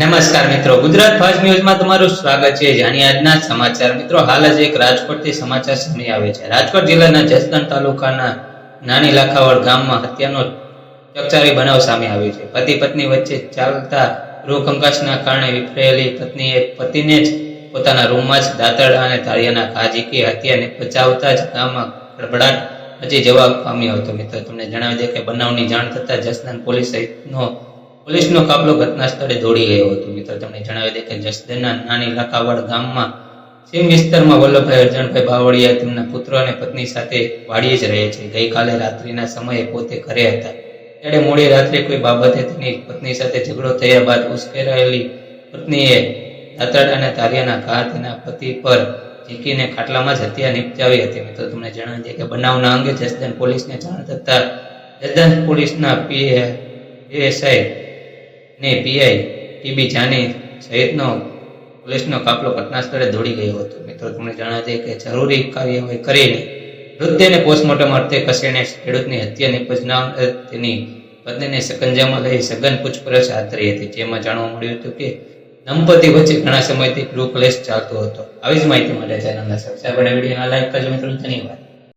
નમસ્કાર મિત્રો. ગુજરાત ફાસ્ટ ન્યૂઝમાં તમારું સ્વાગત છે. જાણીએ આજના સમાચાર. મિત્રો, હાલ જ એક રાજકોટથી સમાચાર સામે આવે છે. રાજકોટ જિલ્લાના જસદણ તાલુકાના નાની લાખાવડ ગામમાં હત્યાનો ચકચારી બનાવ સામે આવ્યો છે. પતિ પત્ની વચ્ચે ચાલતા ગૃહ કારણે વિફરેલી પત્નીએ પતિને જ પોતાના રૂમમાં જ દાંતરડા અને તાળિયાના ઘા ઝીકી હત્યાને બચાવતા જ ગામમાં ગડબડાટ મચી જવાબ પામ્યો હતો. મિત્રો, તમને જણાવી દે કે બનાવની જાણ થતાં જસદણ પોલીસ સહિતનો પોલીસનો કાફલો ઘટના સ્થળે દોડી ગયો હતો. મિત્રો, તમને જણાવી દે કે જસદનના નાની લાકાવાડ ગામમાં સીમ વિસ્તારમાં વલ્લભભાઈ અર્જણભાઈ બાવળિયા તેમના પુત્ર અને પત્ની સાથે વાડીએ જ રહે છે. ગઈકાલે રાત્રિના સમયે પોતે ઘરે હતા. ત્યારે મોડી રાત્રે કોઈ બાબતે તેની પત્ની સાથે ઝઘડો થયા બાદ ઉશ્કેરાયેલી પત્નીએ દાંતરડા અને તારિયાના ઘા તેના પતિ પર ઝીકીને ખાટલામાં જ હત્યા નિપજાવી હતી. મિત્રો, તમને જણાવી દે કે બનાવના અંગે જસદન પોલીસને જાણ થતાં જસદન પોલીસના પીએ એએસઆઈ ને પીઆઈ ટીબી જાની સહિતનો પોલીસનો કાફલો ઘટના સ્થળે દોડી ગયો હતો. મિત્રો, તમને જણાવી કે જરૂરી કાર્યવાહી કરીને મૃતદેહને પોસ્ટમોર્ટમ અર્થે ખસેડીને ખેડૂતની હત્યા નિપજનાર તેની પત્નીને સકંજામાં લઈ સઘન પૂછપરછ હાથ ધરી હતી. જેમાં જાણવા મળ્યું હતું કે દંપતી વચ્ચે ઘણા સમયથી ગૃહ ક્લેશ ચાલતો હતો. આવી જ માહિતી માટે ચેનલને સબસ્ક્રાઈબ અને વિડીયોને લાઈક કરજો મિત્રો, ધન્યવાદ.